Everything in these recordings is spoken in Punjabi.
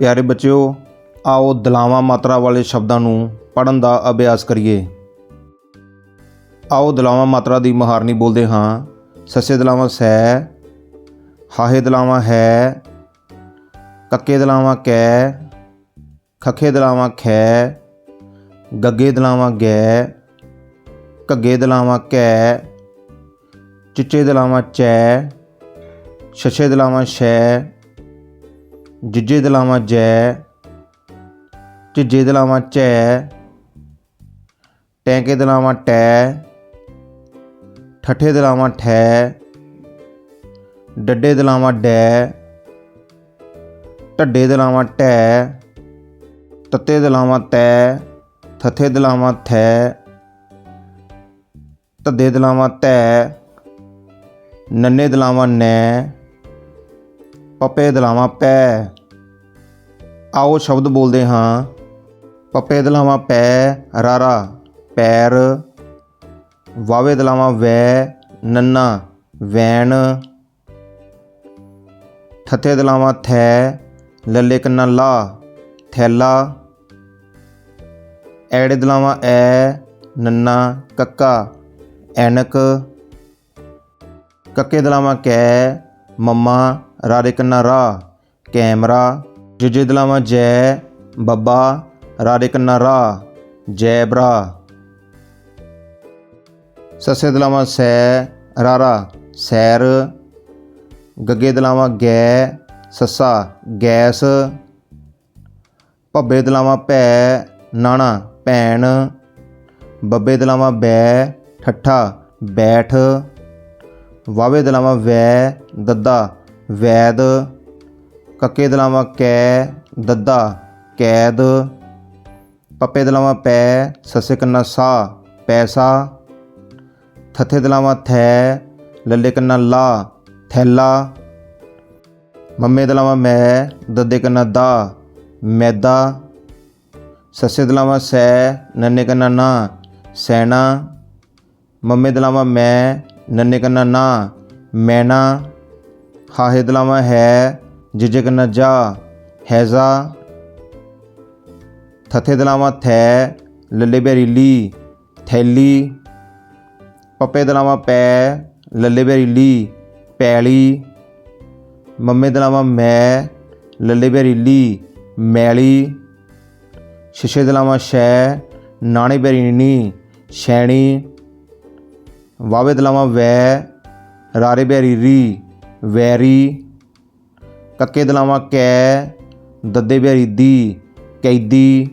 ਪਿਆਰੇ ਬੱਚਿਓ, ਆਓ ਦਲਾਵਾਂ ਮਾਤਰਾ ਵਾਲੇ ਸ਼ਬਦਾਂ ਨੂੰ ਪੜਨ ਦਾ ਅਭਿਆਸ ਕਰੀਏ। ਆਓ ਦਲਾਵਾਂ ਮਾਤਰਾ ਦੀ ਮਹਾਰਨੀ ਬੋਲਦੇ ਹਾਂ। ਸੱਸੇ ਦਲਾਵਾਂ ਸੈ, ਹਾਹੇ ਦਲਾਵਾਂ ਹੈ, ਕੱਕੇ ਦਲਾਵਾਂ ਕੈ, ਖੱਖੇ ਦਲਾਵਾਂ ਖੈ, ਗੱਗੇ ਦਲਾਵਾਂ ਗੈ, ਘੱਗੇ ਦਲਾਵਾਂ ਕੈ, ਚਿੱਚੇ ਦਲਾਵਾਂ ਚੈ, ਛਛੇ ਦਲਾਵਾਂ ਛੈ ਜਿੱਜੇ ਦਲਾਵਾਂ ਜੈ ਝਿੱਜੇ ਦਲਾਵਾਂ ਝੈ ਟੈਂਕੇ ਦਲਾਵਾਂ ਟੈ ਠੱਠੇ ਦਲਾਵਾਂ ਠੈ ਡੱਡੇ ਦਲਾਵਾਂ ਡੈ ਢੱਡੇ ਦਲਾਵਾਂ ਢੈ ਤੱਤੇ ਦਲਾਵਾਂ ਤੈ ਥੱਥੇ ਦਲਾਵਾਂ ਥੈ ਧੱਦੇ ਦਲਾਵਾਂ ਧੈ ਨੰਨੇ ਦਲਾਵਾਂ ਨੈ ਪਪੇ ਦਲਾਵਾਂ ਪੈ। ਆਓ ਸ਼ਬਦ ਬੋਲਦੇ ਹਾਂ। ਪੱਪੇ ਦਲਾਵਾਂ ਪੈ, ਰਾਰਾ, ਪੈਰ। ਵਾਵੇ ਦਲਾਵਾਂ ਵੈ, ਨੰਨਾ, ਵੈਣ। ਥੱਥੇ ਦਲਾਵਾਂ ਥੈ, ਲੱਲੇ ਕੰਨਾ ਲਾ, ਥੈਲਾ। ਐੜੇ ਦਲਾਵਾਂ ਐ, ਨੰਨਾ, ਕੱਕਾ, ਐਨਕ। ਕੱਕੇ ਦਲਾਵਾਂ ਕੈ, ਮੰਮਾ ਰਾਰੇ ਕੰਨਾ ਰਾ ਕੈਮਰਾ, ਜਿਜੇ ਦਲਾਵਾਂ ਜੈ, ਬੱਬਾ ਰਾਰੇ ਕੰਨਾ ਰਾ ਜੈਬਰਾ ਸੱਸੇ ਦਲਾਵਾਂ ਸੈ ਰਾਰਾ ਸੈਰ। ਗੱਗੇ ਦਲਾਵਾਂ ਗੈ, ਸੱਸਾ, ਗੈਸ। ਭੱਬੇ ਦਲਾਵਾਂ ਭੈ, ਨਾਣਾ, ਭੈਣ। ਬੱਬੇ ਦਲਾਵਾਂ ਬੈ, ਠੱਠਾ, ਬੈਠ। ਵਾਵੇ ਦਲਾਵਾਂ ਵੈ, ਦੱਦਾ ਵੈਦ ਕੱਕੇ ਦਲਾਵਾਂ ਕੈ ਦੱਦਾ, ਕੈਦ ਪੱਪੇ ਦਲਾਵਾਂ ਪੈ, ਸੱਸੇ ਕੰਨਾ ਸਾ, ਪੈਸਾ ਥੱਥੇ ਦਲਾਵਾਂ ਥੈ, ਲੱਲੇ ਕੰਨਾ ਲਾ, ਥੈਲਾ ਮੰਮੇ ਦਲਾਵਾਂ ਮੈਂ, ਦੱਦੇ ਕੰਨਾ ਦਾ, ਮੈਦਾ ਸੱਸੇ ਦਲਾਵਾਂ ਸੈ, ਨੰਨੇ ਕੰਨਾ ਨਾ, ਸੈਣਾ ਮੰਮੇ ਦਲਾਵਾਂ ਮੈਂ, ਨੰਨੇ ਕੰਨਾ ਨਾ ਮੈਨਾ ਹਾਹੇ ਦਲਾਵਾਂ ਹੈ ਜਿਜੇ ਕੰਨਾ ਹੈਜ਼ਾ। ਥੱਥੇ ਦਲਾਵਾਂ ਥੈ ਲੱਲੇ ਬੈਰੀਲੀ ਥੈਲੀ। ਪੱਪੇ ਦਲਾਵਾਂ ਪੈ ਲੱਲੇ ਬੈਰੀਲੀ ਪੈਲੀ। ਮੰਮੇ ਦਲਾਵਾਂ ਮੈਂ ਲੱਲੇ ਬੈਰੀਲੀ ਮੈਲੀ। ਸ਼ਿਸ਼ੇ ਦਲਾਵਾਂ ਸ਼ੈ ਨਾਣੇ ਬੈਰੀਨੀ ਸ਼ੈਣੀ। ਵਾਵੇ ਦਲਾਵਾਂ ਵੈ ਰਾਰੇ ਬੈਰੀ ਵੈਰੀ, ਕੱਕੇ ਦਲਾਵਾਂ ਕੈ, ਦੱਦੇ ਬੈਰੀ ਦੀ, ਕੈਦੀ।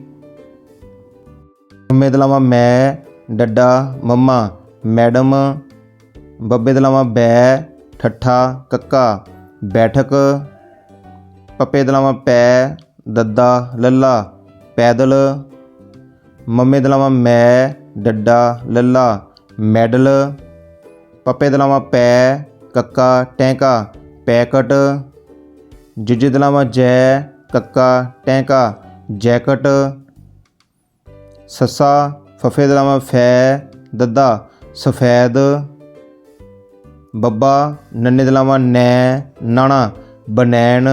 ਮੰਮੇ ਦਲਾਵਾਂ ਮੈਂ, ਡੱਡਾ, ਮੰਮਾ, ਮੈਡਮ। ਬੱਬੇ ਦਲਾਵਾਂ ਬੈ, ਠੱਠਾ, ਕੱਕਾ, ਬੈਠਕ। ਪੱਪੇ ਦਲਾਵਾਂ ਪੈ, ਦੱਦਾ, ਲੱਲਾ, ਪੈਦਲ। ਮੰਮੇ ਦਲਾਵਾਂ ਮੈਂ, ਡੱਡਾ, ਲੱਲਾ, ਮੈਡਲ। ਪੱਪੇ ਦਲਾਵਾਂ ਪੈ ਕੱਕਾ, ਟੈਂਕਾ, ਪੈਕਟ। ਜਿਜੇ ਦਲਾਵਾਂ ਜੈ, ਕੱਕਾ, ਟੈਂਕਾ, ਜੈਕਟ। ਸੱਸਾ ਫਫੇ ਦਲਾਵਾਂ ਫੈ, ਦੱਦਾ, ਸਫੈਦ। ਬੱਬਾ ਨੰਨੇ ਦਲਾਵਾਂ ਨੈ, ਨਾਣਾ, ਬਨੈਣ।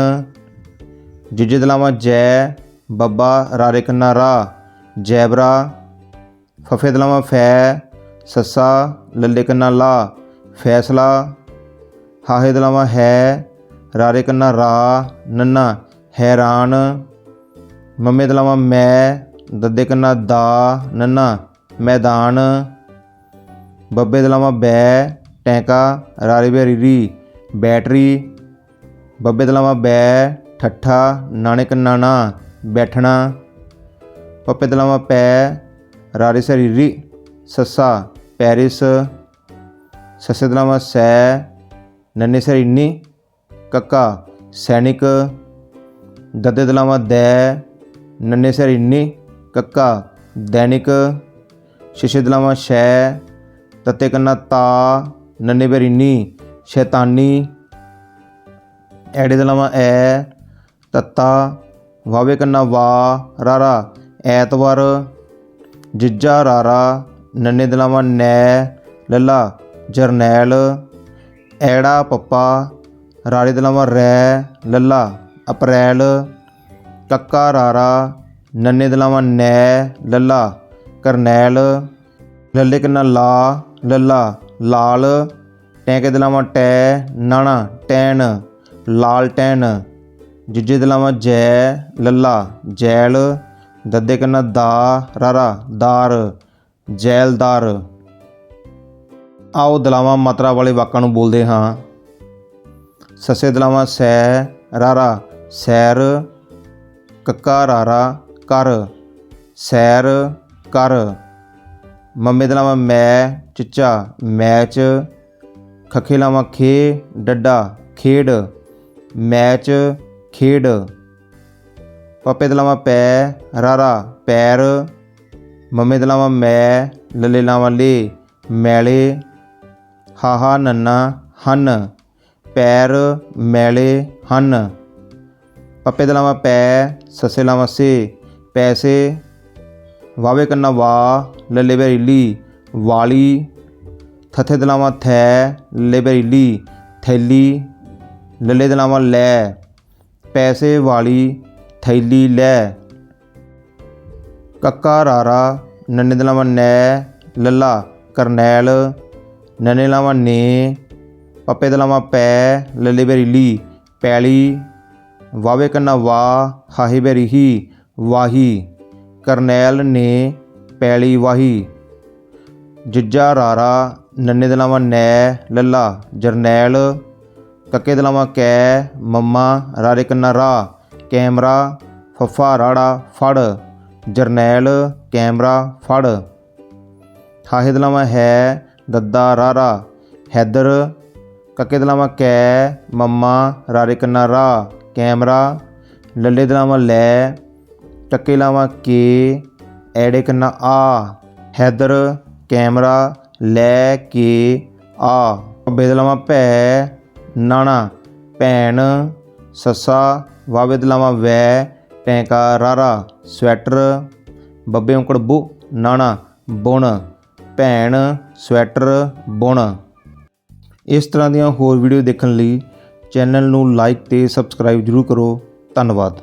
ਜਿਜੇ ਦਲਾਵਾਂ ਜੈ, ਬੱਬਾ ਰਾਰੇ ਕੰਨਾ ਰਾ ਜੈਬਰਾ। ਫਫੇ ਦਲਾਵਾਂ ਫੈ, ਸੱਸਾ ਲੱਲੇ ਕੰਨਾ ਲਾ ਫੈਸਲਾ। ਹਾਹੇ ਦਲਾਵਾਂ, ਹੈ ਰਾਰੇ ਕੰਨਾ, ਰਾ ਨੰਨਾ, ਹੈਰਾਨ। ਮੰਮੇ ਦਲਾਵਾਂ, ਮੈਂ, ਦੱਦੇ ਕੰਨਾ, ਦਾ ਨੰਨਾ, ਮੈਦਾਨ। ਬੱਬੇ ਦਲਾਵਾਂ, ਬੈ, ਟੈਂਕਾ, ਰਾਰੇ ਬੈਰੀ ਰੀ ਬੈਟਰੀ। ਬੱਬੇ ਦਲਾਵਾਂ, ਬੈ, ਠੱਠਾ, ਨਾਣੇ ਕੰਨਾ ਨਾ, ਬੈਠਣਾ। ਪੱਪੇ ਦਲਾਵਾਂ, ਪੈ, ਰਾਰੇ ਸਰੀਰੀ, ਸੱਸਾ, ਪੈਰਿਸ। ਸੱਸੇ ਦਲਾਵਾਂ, ਸੈ ਨੰਨੇ ਸਰੀ ਇੰਨੀ ਕੱਕਾ, ਸੈਨਿਕ, ਦੱਦੇ ਦਲਾਵਾਂ ਦੈ, ਨੰਨੇ ਸਰੀ ਇੰਨੀ ਕੱਕਾ, ਦੈਨਿਕ, ਸ਼ਿਸ਼ੇ ਦਲਾਵਾਂ ਸ਼ੈ, ਤੱਤੇ ਕੰਨਾ ਤਾ, ਨੰਨੇ ਬੈਰੀ ਨੀ ਸ਼ੈਤਾਨੀ, ਐੜੇ ਦਲਾਵਾਂ ਐ, ਤੱਤਾ ਵਾਵੇ ਕੰਨਾ ਵਾ, ਰਾਰਾ, ਐਤਵਾਰ, ਜਿੱਜਾ ਰਾਰਾ, ਨੰਨੇ ਦਲਾਵਾਂ ਨੈ, ਲੱਲਾ, ਜਰਨੈਲ ਐੜਾ, ਪੱਪਾ ਰਾਰੇ ਦਲਾਵਾਂ ਰੈ, ਲੱਲਾ, ਅਪ੍ਰੈਲ, ਕੱਕਾ, ਰਾਰਾ, ਨੰਨੇ ਦਲਾਵਾਂ ਨੈ, ਲੱਲਾ, ਕਰਨੈਲ, ਲੱਲੇ ਕੰਨਾ ਲਾ, ਲੱਲਾ, ਲਾਲ, ਟੈਂਕੇ ਦਲਾਵਾਂ ਟੈ, ਨਾਣਾ, ਟੈਨ, ਲਾਲ ਟੈਨ, ਜੁਜੇ ਦਲਾਵਾਂ ਜੈ, ਲੱਲਾ, ਜੈਲ, ਦੱਦੇ ਕੰਨਾ ਦਾ, ਰਾਰਾ, ਦਾਰ, ਜੈਲਦਾਰ। ਆਓ ਦਲਾਵਾਂ ਮਾਤਰਾ ਵਾਲੇ ਵਾਕਾਂ ਨੂੰ ਬੋਲਦੇ ਹਾਂ। ਸੱਸੇ ਦਲਾਵਾਂ, ਸੈ, ਰਾਰਾ, ਸੈਰ, ਕੱਕਾ, ਰਾਰਾ, ਕਰ, ਸੈਰ, ਕਰ। ਮੰਮੇ ਦਲਾਵਾਂ, ਮੈਂ, ਚਿੱਚਾ, ਮੈਚ। ਖੱਖੇ ਲਾਵਾਂ, ਖੇ, ਡੱਡਾ, ਖੇਡ। ਮੈਚ, ਖੇਡ। ਪੱਪੇ ਦਲਾਵਾਂ, ਪੈ, ਰਾਰਾ, ਪੈਰ। ਮੰਮੇ ਦਲਾਵਾਂ, ਮੈਂ, ਲੱਲੇ ਲਾਵਾਂ, ਲੇ, ਮੈਲੇ। ਹਾਹਾ ਨੰਨਾ ਹਨ, ਪੈਰ ਮੈਲੇ ਹਨ। ਪੱਪੇ ਦਲਾਵਾਂ ਪੈ, ਸੱਸੇ ਲਾਵਾਂ ਸੇ, ਪੈਸੇ ਵਾਵੇ ਕੰਨਾ ਵਾ ਲੱਲੇ ਬੈਲੀ ਵਾਲੀ। ਥੱਥੇ ਦਲਾਵਾਂ ਥੈ, ਲੱਲੇ ਬੈਲੀ ਥੈਲੀ, ਲੱਲੇ ਦਲਾਵਾਂ ਲੈ। ਪੈਸੇ ਵਾਲੀ, ਥੈਲੀ ਲੈ। ਕੱਕਾ ਰਾਰਾ, ਨੰਨੇ ਦਲਾਵਾਂ ਨੈ, ਲੱਲਾ, ਕਰਨੈਲ ਨਨੇ ਲਾਵਾਂ ਨੇ, ਪੱਪੇ ਦਲਾਵਾਂ ਪੈ, ਲੱਲੇ ਬੈਲੀ ਪੈਲੀ ਵਾਵੇ ਕੰਨਾ ਵਾ ਹਾਹੇ ਬੈਰੀ ਹੀ, ਵਾਹੀ, ਕਰਨੈਲ ਨੇ, ਪੈਲੀ ਵਾਹੀ। ਜਿੱਜਾ ਰਾਰਾ, ਨੰਨੇ ਦਲਾਵਾਂ ਨੈ, ਲੱਲਾ, ਜਰਨੈਲ, ਕੱਕੇ ਦਲਾਵਾਂ ਕੈ, ਮੰਮਾ, ਰਾਰੇ ਕੰਨਾ ਰਾ, ਕੈਮਰਾ, ਫੱਫਾ, ਰਾੜਾ, ਫੜ, ਜਰਨੈਲ, ਕੈਮਰਾ, ਫੜ। ਹਾਹੇ ਦਲਾਵਾਂ ਹੈ ਦੱਦਾ ਰਾਰਾ। ਹੈਦਰ, ਕੱਕੇ ਦਲਾਵਾਂ ਕੈ, ਮੰਮਾ, ਰਾਰੇ ਕੰਨਾ ਰਾ, ਕੈਮਰਾ। ਲੱਲੇ ਦਲਾਵਾਂ ਲੈ, ਟੱਕੇ ਲਾਵਾਂ ਕੇ, ਐੜੇ ਕੰਨਾ ਆ। ਹੈਦਰ, ਕੈਮਰਾ, ਲੈ ਕੇ, ਆ। ਬੇਦਲਾਵਾਂ ਭੈ, ਨਾਣਾ, ਭੈਣ, ਸੱਸਾ। ਵਾਵੇ ਦਲਾਵਾਂ ਵੈ ਟੈਂਕਾ ਰਾਰਾ। ਸਵੈਟਰ, ਬੱਬੇ ਉਂਕੜ ਬੁ, ਨਾਣਾ, ਬੁਣ। ਭੈਣ, ਸਵੈਟਰ, ਬੁਣ। ਇਸ ਤਰ੍ਹਾਂ ਦੀਆਂ ਹੋਰ ਵੀਡੀਓ ਦੇਖਣ ਲਈ ਚੈਨਲ ਨੂੰ ਲਾਈਕ ਤੇ ਸਬਸਕ੍ਰਾਈਬ ਜ਼ਰੂਰ ਕਰੋ। ਧੰਨਵਾਦ।